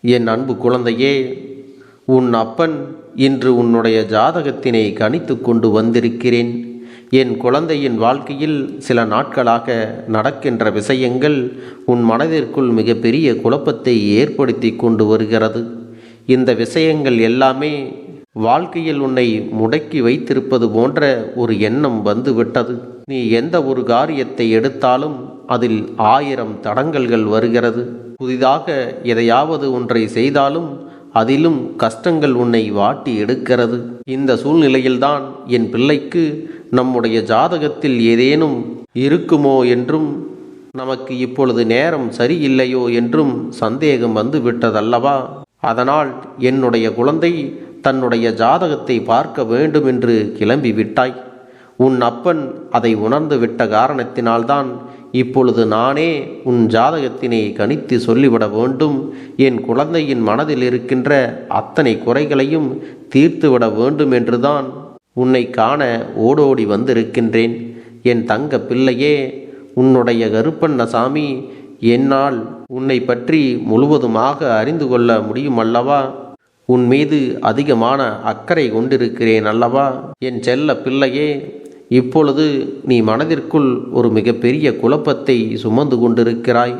என் அன்பு குழந்தையே உன் அப்பன் இன்று உன்னுடைய ஜாதகத்தினை கணித்து கொண்டு வந்திருக்கிறேன். என் குழந்தையின் வாழ்க்கையில் சில நாட்களாக நடக்கின்ற விஷயங்கள் உன் மனதிற்குள் மிகப்பெரிய குழப்பத்தை ஏற்படுத்தி கொண்டு வருகிறது. இந்த விஷயங்கள் எல்லாமே வாழ்க்கையில் உன்னை முடக்கி வைத்திருப்பது போன்ற ஒரு எண்ணம் வந்துவிட்டது. நீ எந்த ஒரு காரியத்தை எடுத்தாலும் அதில் ஆயிரம் தடங்கல்கள் வருகிறது. புதிதாக எதையாவது ஒன்றை செய்தாலும் அதிலும் கஷ்டங்கள் உன்னை வாட்டி எடுக்கிறது. இந்த சூழ்நிலையில்தான் என் பிள்ளைக்கு நம்முடைய ஜாதகத்தில் ஏதேனும் இருக்குமோ என்றும் நமக்கு இப்பொழுது நேரம் சரியில்லையோ என்றும் சந்தேகம் வந்து விட்டதல்லவா? அதனால் என்னுடைய குழந்தை தன்னுடைய ஜாதகத்தை பார்க்க வேண்டும் என்று கிளம்பி விட்டாய். உன் அப்பன் அதை உணர்ந்து விட்ட காரணத்தினால்தான் இப்பொழுது நானே உன் ஜாதகத்தினை கணித்து சொல்லிவிட வேண்டும். என் குழந்தையின் மனதில் இருக்கின்ற அத்தனை குறைகளையும் தீர்த்துவிட வேண்டும் என்றுதான் உன்னை காண ஓடோடி வந்திருக்கின்றேன். என் தங்க பிள்ளையே உன்னுடைய கருப்பண்ணசாமி என்னால் உன்னை பற்றி முழுவதுமாக அறிந்து கொள்ள முடியுமல்லவா? உன் மீது அதிகமான அக்கறை கொண்டிருக்கிறேன் அல்லவா? என் செல்ல பிள்ளையே இப்பொழுது நீ மனதிற்குள் ஒரு மிகப்பெரிய குழப்பத்தை சுமந்து கொண்டிருக்கிறாய்.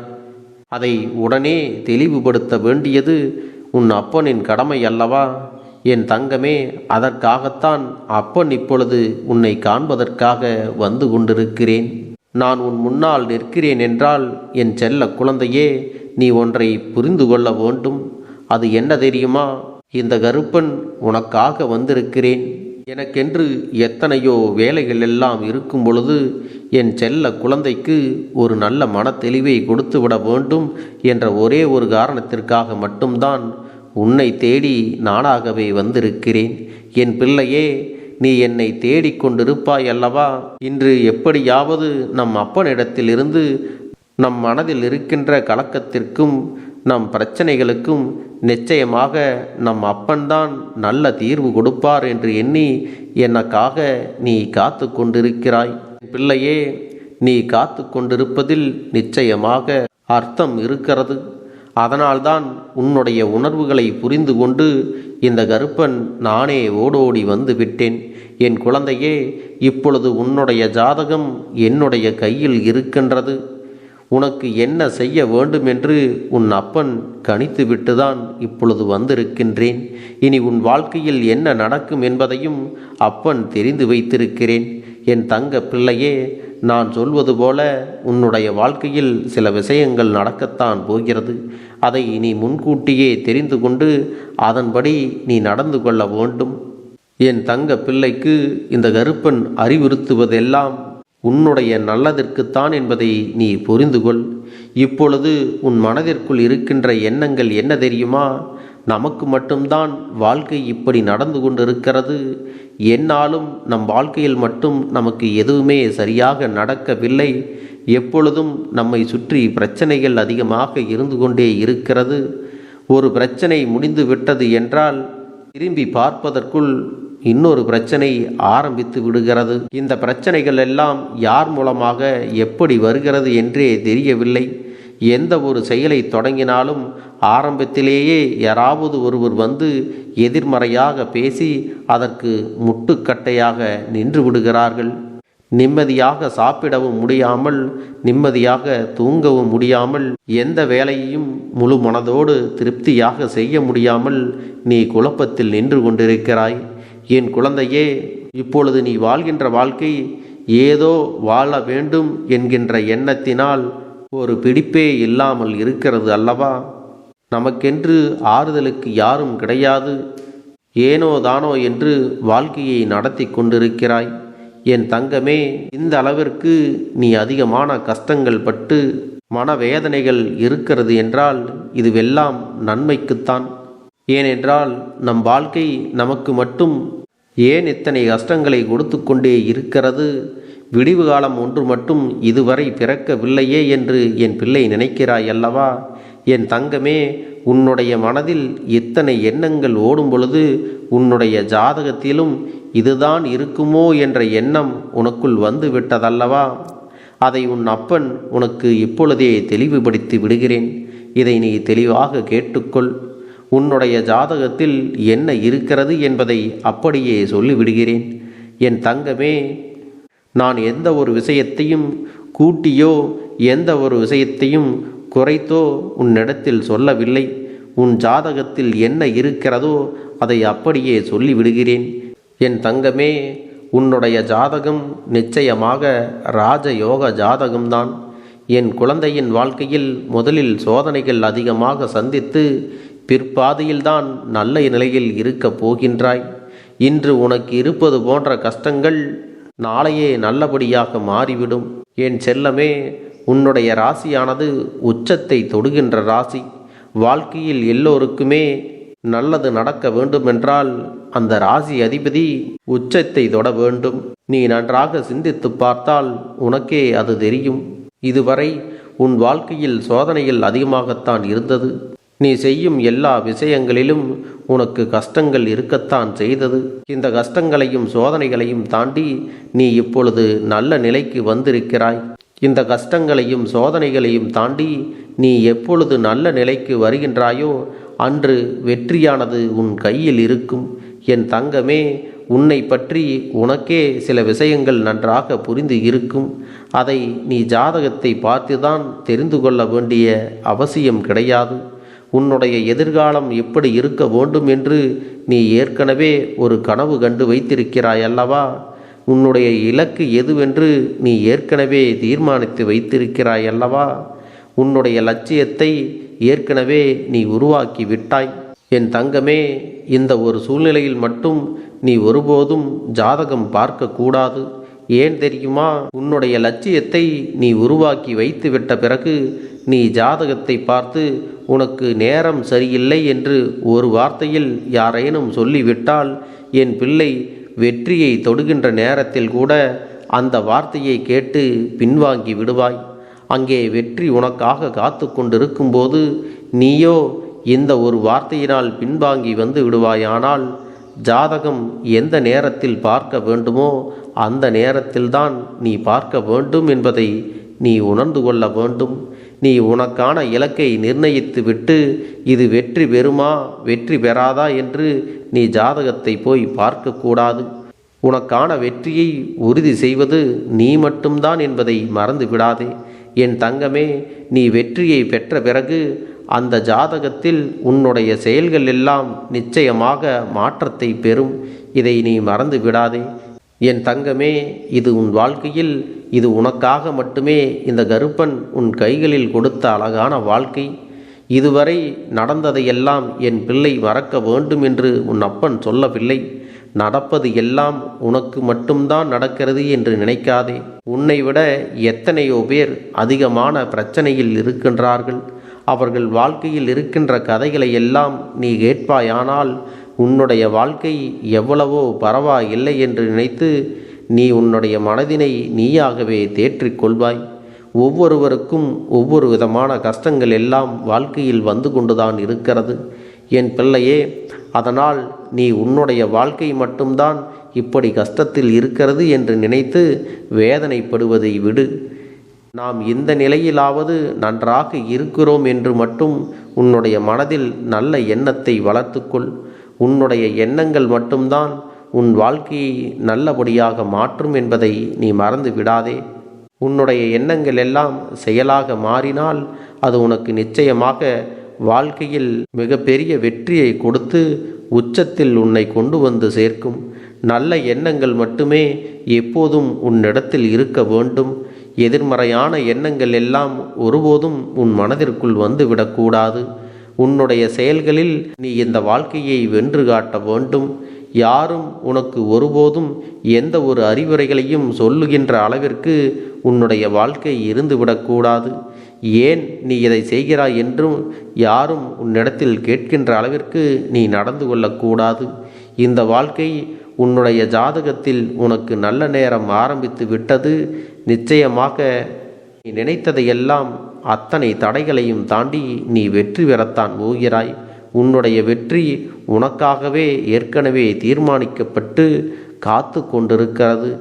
அதை உடனே தெளிவுபடுத்த வேண்டியது உன் அப்பனின் கடமை அல்லவா? என் தங்கமே அதற்காகத்தான் அப்பன் இப்பொழுது உன்னை காண்பதற்காக வந்து கொண்டிருக்கிறேன். நான் உன் முன்னால் நிற்கிறேன் என்றால் என் செல்ல குழந்தையே நீ ஒன்றை புரிந்து கொள்ள வேண்டும். அது என்ன தெரியுமா? இந்த கருப்பன் உனக்காக வந்திருக்கிறேன். எனக்கென்று எத்தனையோ வேலைகள் எல்லாம் இருக்கும் பொழுது என் செல்ல குழந்தைக்கு ஒரு நல்ல மனத்தெளிவை கொடுத்து விட வேண்டும் என்ற ஒரே ஒரு காரணத்திற்காக மட்டும்தான் உன்னை தேடி நானாகவே வந்திருக்கிறேன். என் பிள்ளையே நீ என்னை தேடிக்கொண்டிருப்பாய் அல்லவா? இன்று எப்படியாவது நம் அப்பனிடத்திலிருந்து நம் மனதில் இருக்கின்ற கலக்கத்திற்கும் நம் பிரச்சனைகளுக்கும் நிச்சயமாக நம் அப்பன்தான் நல்ல தீர்வு கொடுப்பார் என்று எண்ணி எனக்காக நீ காத்து கொண்டிருக்கிறாய்? பிள்ளையே நீ காத்து கொண்டிருப்பதில் நிச்சயமாக அர்த்தம் இருக்கிறது. அதனால்தான் உன்னுடைய உணர்வுகளை புரிந்து கொண்டு இந்த கருப்பன் நானே ஓடோடி வந்து விட்டேன். என் குழந்தையே இப்பொழுது உன்னுடைய ஜாதகம் என்னுடைய கையில் இருக்கின்றது. உனக்கு என்ன செய்ய வேண்டும் என்று உன் அப்பன் கணித்து விட்டுதான் இப்பொழுது வந்திருக்கின்றேன். இனி உன் வாழ்க்கையில் என்ன நடக்கும் என்பதையும் அப்பன் தெரிந்து வைத்திருக்கிறேன். என் தங்க பிள்ளையே நான் சொல்வது போல உன்னுடைய வாழ்க்கையில் சில விஷயங்கள் நடக்கத்தான் போகிறது. அதை நீ முன்கூட்டியே தெரிந்து கொண்டு அதன்படி நீ நடந்து கொள்ள வேண்டும். என் தங்க பிள்ளைக்கு இந்த கருப்பன் அறிவுறுத்துவதெல்லாம் உன்னுடைய நல்லதற்குத்தான் என்பதை நீ புரிந்து கொள் இப்பொழுது உன் மனதிற்குள் இருக்கின்ற எண்ணங்கள் என்ன தெரியுமா? நமக்கு மட்டும்தான் வாழ்க்கை இப்படி நடந்து கொண்டிருக்கிறது. என்னாலும் நம் வாழ்க்கையில் மட்டும் நமக்கு எதுவுமே சரியாக நடக்கவில்லை. எப்பொழுதும் நம்மை சுற்றி பிரச்சனைகள் அதிகமாக இருந்து கொண்டே இருக்கிறது. ஒரு பிரச்சனை முடிந்து விட்டது என்றால் திரும்பி பார்ப்பதற்குள் இன்னொரு பிரச்சனை ஆரம்பித்து விடுகிறது. இந்த பிரச்சனைகள் எல்லாம் யார் மூலமாக எப்படி வருகிறது என்றே தெரியவில்லை. எந்த ஒரு செயலை தொடங்கினாலும் ஆரம்பத்திலேயே யாராவது ஒருவர் வந்து எதிர்மறையாக பேசி அதற்கு முட்டுக்கட்டையாக நின்று விடுகிறார்கள். நிம்மதியாக சாப்பிடவும் முடியாமல் நிம்மதியாக தூங்கவும் முடியாமல் எந்த வேலையையும் முழு மனதோடு திருப்தியாக செய்ய முடியாமல் நீ குழப்பத்தில் நின்று கொண்டிருக்கிறாய். என் குழந்தையே இப்பொழுது நீ வாழ்கின்ற வாழ்க்கை ஏதோ வாழ வேண்டும் என்கின்ற எண்ணத்தினால் ஒரு பிடிப்பே இல்லாமல் இருக்கிறது அல்லவா? நமக்கென்று ஆறுதலுக்கு யாரும் கிடையாது. ஏனோ தானோ என்று வாழ்க்கையை நடத்தி கொண்டிருக்கிறாய். என் தங்கமே இந்த அளவிற்கு நீ அதிகமான கஷ்டங்கள் பட்டு மனவேதனைகள் இருக்கிறது என்றால் இதுவெல்லாம் நன்மைக்குத்தான். ஏனென்றால் நம் வாழ்க்கை நமக்கு மட்டும் ஏன் இத்தனை கஷ்டங்களை கொடுத்து கொண்டே இருக்கிறது? விடிவு காலம் ஒன்று மட்டும் இதுவரை பிறக்கவில்லையே என்று என் பிள்ளை நினைக்கிறாய் அல்லவா? என் தங்கமே உன்னுடைய மனதில் எத்தனை எண்ணங்கள் ஓடும் பொழுது உன்னுடைய ஜாதகத்திலும் இதுதான் இருக்குமோ என்ற எண்ணம் உனக்குள் வந்து விட்டதல்லவா அதை உன் அப்பன் உனக்கு இப்பொழுதே தெளிவுபடுத்தி விடுகிறேன். இதை நீ தெளிவாக கேட்டுக்கொள். உன்னுடைய ஜாதகத்தில் என்ன இருக்கிறது என்பதை அப்படியே சொல்லிவிடுகிறேன். என் தங்கமே நான் எந்த ஒரு விஷயத்தையும் கூட்டியோ எந்த ஒரு விஷயத்தையும் குறைத்தோ உன்னிடத்தில் சொல்லவில்லை. உன் ஜாதகத்தில் என்ன இருக்கிறதோ அதை அப்படியே சொல்லிவிடுகிறேன். என் தங்கமே உன்னுடைய ஜாதகம் நிச்சயமாக ராஜயோக ஜாதகம்தான். என் குழந்தையின் வாழ்க்கையில் முதலில் சோதனைகள் அதிகமாக சந்தித்து பிற்பாதையில்தான் நல்ல நிலையில் இருக்கப் போகின்றாய். இன்று உனக்கு இருப்பது போன்ற கஷ்டங்கள் நாளையே நல்லபடியாக மாறிவிடும். என் செல்லமே உன்னுடைய ராசியானது உச்சத்தை தொடுகின்ற ராசி. வாழ்க்கையில் எல்லோருக்குமே நல்லது நடக்க வேண்டுமென்றால் அந்த ராசி அதிபதி உச்சத்தை தொட வேண்டும். நீ நன்றாக சிந்தித்து பார்த்தால் உனக்கே அது தெரியும். இதுவரை உன் வாழ்க்கையில் சோதனைகள் அதிகமாகத்தான் இருந்தது. நீ செய்யும் எல்லா விஷயங்களிலும் உனக்கு கஷ்டங்கள் இருக்கத்தான் செய்தது. இந்த கஷ்டங்களையும் சோதனைகளையும் தாண்டி நீ இப்பொழுது நல்ல நிலைக்கு வந்திருக்கிறாய். இந்த கஷ்டங்களையும் சோதனைகளையும் தாண்டி நீ எப்பொழுது நல்ல நிலைக்கு வருகின்றாயோ அன்று வெற்றியானது உன் கையில் இருக்கும். என் தங்கமே உன்னை பற்றி உனக்கே சில விஷயங்கள் நன்றாக புரிந்து இருக்கும். அதை நீ ஜாதகத்தை பார்த்துதான் தெரிந்து கொள்ள வேண்டிய அவசியம் கிடையாது. உன்னுடைய எதிர்காலம் எப்படி இருக்க வேண்டும் என்று நீ ஏற்கனவே ஒரு கனவு கண்டு வைத்திருக்கிறாய் அல்லவா? உன்னுடைய இலக்கு எதுவென்று நீ ஏற்கனவே தீர்மானித்து வைத்திருக்கிறாய் அல்லவா? உன்னுடைய லட்சியத்தை ஏற்கனவே நீ உருவாக்கி விட்டாய். என் தங்கமே இந்த ஒரு சூழ்நிலையில் மட்டும் நீ ஒருபோதும் ஜாதகம் பார்க்கக்கூடாது. ஏன் தெரியுமா? உன்னுடைய லட்சியத்தை நீ உருவாக்கி வைத்துவிட்ட பிறகு நீ ஜாதகத்தை பார்த்து உனக்கு நேரம் சரியில்லை என்று ஒரு வார்த்தையில் யாரேனும் சொல்லிவிட்டால் என் பிள்ளை வெற்றியை தொடுகின்ற நேரத்தில் கூட அந்த வார்த்தையை கேட்டு பின்வாங்கி விடுவாய். அங்கே வெற்றி உனக்காக காத்து கொண்டிருக்கும்போது நீயோ இந்த ஒரு வார்த்தையினால் பின்வாங்கி வந்து விடுவாயானால் ஜாதகம் எந்த நேரத்தில் பார்க்க வேண்டுமோ அந்த நேரத்தில்தான் நீ பார்க்க வேண்டும் என்பதை நீ உணர்ந்து கொள்ள வேண்டும். நீ உனக்கான இலக்கை நிர்ணயித்து விட்டு இது வெற்றி பெறுமா வெற்றி பெறாதா என்று நீ ஜாதகத்தை போய் பார்க்கக்கூடாது. உனக்கான வெற்றியை உறுதி செய்வது நீ மட்டும்தான் என்பதை மறந்து விடாதே என் தங்கமே நீ வெற்றியை பெற்ற பிறகு அந்த ஜாதகத்தில் உன்னுடைய செயல்கள் எல்லாம் நிச்சயமாக மாற்றத்தை பெறும். இதை நீ மறந்து விடாதே. என் தங்கமே இது உன் வாழ்க்கையில் இது உனக்காக மட்டுமே இந்த கருப்பன் உன் கைகளில் கொடுத்த அழகான வாழ்க்கை. இதுவரை நடந்ததையெல்லாம் என் பிள்ளை மறக்க வேண்டும் என்று உன் அப்பன் சொல்லவில்லை. நடப்பது எல்லாம் உனக்கு மட்டும்தான் நடக்கிறது என்று நினைக்காதே. உன்னை விட எத்தனையோ பேர் அதிகமான பிரச்சனையில் இருக்கின்றார்கள். அவர்கள் வாழ்க்கையில் இருக்கின்ற கதைகளை எல்லாம் நீ கேட்பாயானால் உன்னுடைய வாழ்க்கை எவ்வளவோ பரவாயில்லை என்று நினைத்து நீ உன்னுடைய மனதினை நீயாகவே தேற்றிக்கொள்வாய். ஒவ்வொருவருக்கும் ஒவ்வொரு விதமான கஷ்டங்கள் எல்லாம் வாழ்க்கையில் வந்து கொண்டுதான் இருக்கிறது. என் பிள்ளையே அதனால் நீ உன்னுடைய வாழ்க்கை மட்டும்தான் இப்படி கஷ்டத்தில் இருக்கிறது என்று நினைத்து வேதனைப்படுவதை விடு. நாம் இந்த நிலையிலாவது நன்றாக இருக்கிறோம் என்று மட்டும் உன்னுடைய மனதில் நல்ல எண்ணத்தை வளர்த்துக்கொள். உன்னுடைய எண்ணங்கள் மட்டும்தான் உன் வாழ்க்கையை நல்லபடியாக மாற்றும் என்பதை நீ மறந்து விடாதே. உன்னுடைய எண்ணங்கள் எல்லாம் செயலாக மாறினால் அது உனக்கு நிச்சயமாக வாழ்க்கையில் மிகப்பெரிய வெற்றியை கொடுத்து உச்சத்தில் உன்னை கொண்டு வந்து சேர்க்கும். நல்ல எண்ணங்கள் மட்டுமே எப்போதும் உன்னிடத்தில் இருக்க வேண்டும். எதிர்மறையான எண்ணங்கள் எல்லாம் ஒருபோதும் உன் மனதிற்குள் வந்து விடக்கூடாது உன்னுடைய செயல்களில் நீ இந்த வாழ்க்கையை வென்று காட்ட வேண்டும். யாரும் உனக்கு ஒருபோதும் எந்த ஒரு அறிவுரைகளையும் சொல்லுகின்ற அளவிற்கு உன்னுடைய வாழ்க்கை இருந்துவிடக்கூடாது. ஏன் நீ இதை செய்கிறாய் என்றும் யாரும் உன்னிடத்தில் கேட்கின்ற அளவிற்கு நீ நடந்து கொள்ளக்கூடாது. இந்த வாழ்க்கை உன்னுடைய ஜாதகத்தில் உனக்கு நல்ல நேரம் ஆரம்பித்து விட்டது. நிச்சயமாக நீ நினைத்ததையெல்லாம் அத்தனை தடைகளையும் தாண்டி நீ வெற்றி பெறத்தான் போகிறாய். உன்னுடைய வெற்றி உனக்காகவே ஏற்கனவே தீர்மானிக்கப்பட்டு காத்து கொண்டிருக்கிறது.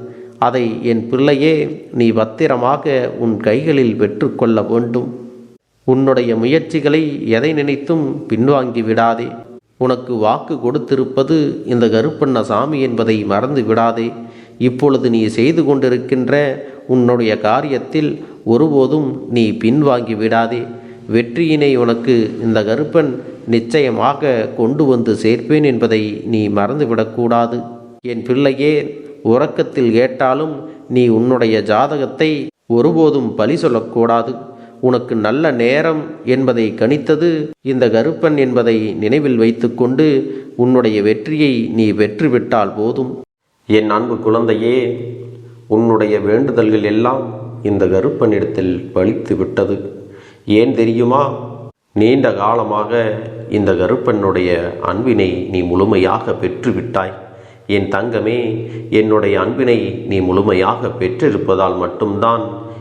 அதை என் பிள்ளையே நீ பத்திரமாக உன் கைகளில் பெற்றுக்கொள்ள வேண்டும். உன்னுடைய முயற்சிகளை எதை நினைத்தும் பின்வாங்கி விடாதே. உனக்கு வாக்கு கொடுத்திருப்பது இந்த கருப்பண்ணசாமி என்பதை மறந்து விடாதே. இப்பொழுது நீ செய்து கொண்டிருக்கின்ற உன்னுடைய காரியத்தில் ஒருபோதும் நீ பின்வாங்கி விடாதே. வெற்றியினை உனக்கு இந்த கருப்பன் நிச்சயமாக கொண்டு வந்து சேர்ப்பேன் என்பதை நீ மறந்துவிடக்கூடாது என் பிள்ளையே உறக்கத்தில் கேட்டாலும் நீ உன்னுடைய ஜாதகத்தை ஒருபோதும் பழி சொல்லக்கூடாது. உனக்கு நல்ல நேரம் என்பதை கணித்தது இந்த கருப்பன் என்பதை நினைவில் வைத்துக்கொண்டு உன்னுடைய வெற்றியை நீ வெற்றிவிட்டால் போதும். என் அன்பு குழந்தையே உன்னுடைய வேண்டுதல்கள் எல்லாம் இந்த கருப்பனிடத்தில் பழித்து விட்டது. ஏன் தெரியுமா? நீண்ட காலமாக இந்த கருப்பனுடைய அன்பினை நீ முழுமையாக பெற்றுவிட்டாய். என் தங்கமே என்னுடைய அன்பினை நீ முழுமையாக பெற்றிருப்பதால் மட்டும்தான்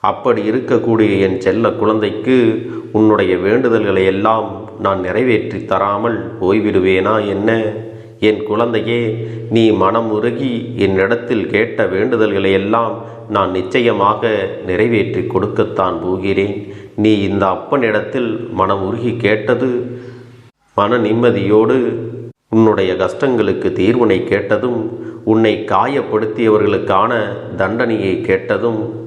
அப்படி இருக்கக்கூடிய என் செல்ல குழந்தைக்கு உன்னுடைய வேண்டுதல்களை எல்லாம் நான் நிறைவேற்றி தராமல் போய்விடுவேனா என்ன? என் குழந்தையே நீ மனம் உருகி என்னிடத்தில் கேட்ட வேண்டுதல்களை எல்லாம் நான் நிச்சயமாக நிறைவேற்றி கொடுக்கத்தான் போகிறேன். நீ இந்த அப்பனிடத்தில் மனம் உருகி கேட்டது மன நிம்மதியோடு உன்னுடைய கஷ்டங்களுக்கு தீர்வினை கேட்டதும் உன்னை காயப்படுத்தியவர்களுக்கான தண்டனையை கேட்டதும்